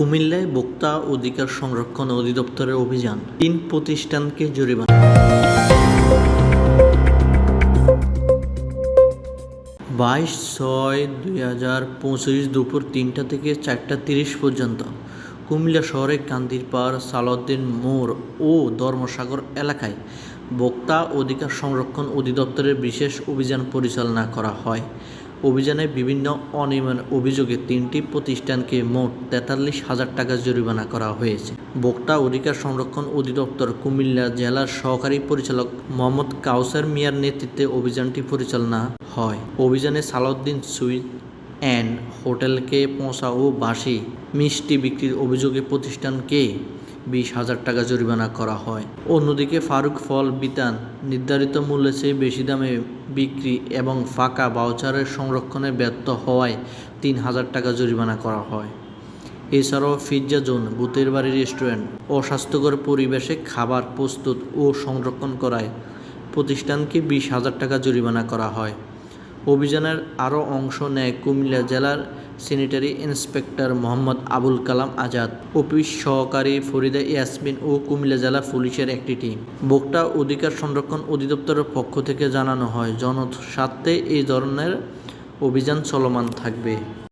কুমিল্লায় ভোক্তা অধিকার সংরক্ষণ অধিদপ্তরের অভিযান, তিন প্রতিষ্ঠানকে জরিমানা। বাইশ ছয় দুই হাজার পঁচিশ দুপুর তিনটা থেকে চারটা তিরিশ পর্যন্ত কুমিল্লা শহরের কান্দিরপাড় সালাউদ্দিন মোড় ও ধর্মসাগর এলাকায় ভোক্তা অধিকার সংরক্ষণ অধিদপ্তরের বিশেষ অভিযান পরিচালনা করা হয়। অভিযানে বিভিন্ন অনিয়মের অভিযোগে তিনটি প্রতিষ্ঠানকে মোট তেতাল্লিশ হাজার টাকা জরিমানা করা হয়েছে। ভোক্তা অধিকার সংরক্ষণ অধিদপ্তর কুমিল্লা জেলার সহকারী পরিচালক মোহাম্মদ কাউসার মিয়ার নেতৃত্বে অভিযানটি পরিচালনা হয়। অভিযানে সালাউদ্দিন সুইট অ্যান্ড হোটেলকে পৌঁছা ও বাসি মিষ্টি বিক্রির অভিযোগে প্রতিষ্ঠানকে বিশ হাজার টাকা জরিমানা করা হয়। অন্যদিকে ফারুক ফল বিতান নির্ধারিত মূল্যের চেয়ে বেশি দামে বিক্রি এবং ফাঁকা বাউচারের সংরক্ষণে ব্যর্থ হওয়ায় তিন হাজার টাকা জরিমানা করা হয়। এছাড়াও পিৎজা জোন ভূতের বাড়ি রেস্টুরেন্ট, অস্বাস্থ্যকর পরিবেশে খাবার প্রস্তুত ও সংরক্ষণ করায় প্রতিষ্ঠানকে বিশ হাজার টাকা জরিমানা করা হয়। অভিযানের আরও অংশ নেয় কুমিল্লা জেলার sanitary inspector Mohammad Abul Kalam Azad. Office সহকারী ফরিদা ইয়াসমিন ও কুমিল্লা জেলা পুলিশের একটি টিম। ভোক্তা অধিকার সংরক্ষণ অধিদপ্তরের পক্ষ থেকে জানানো হয় জনস্বার্থে এই ধরনের অভিযান চলমান থাকবে।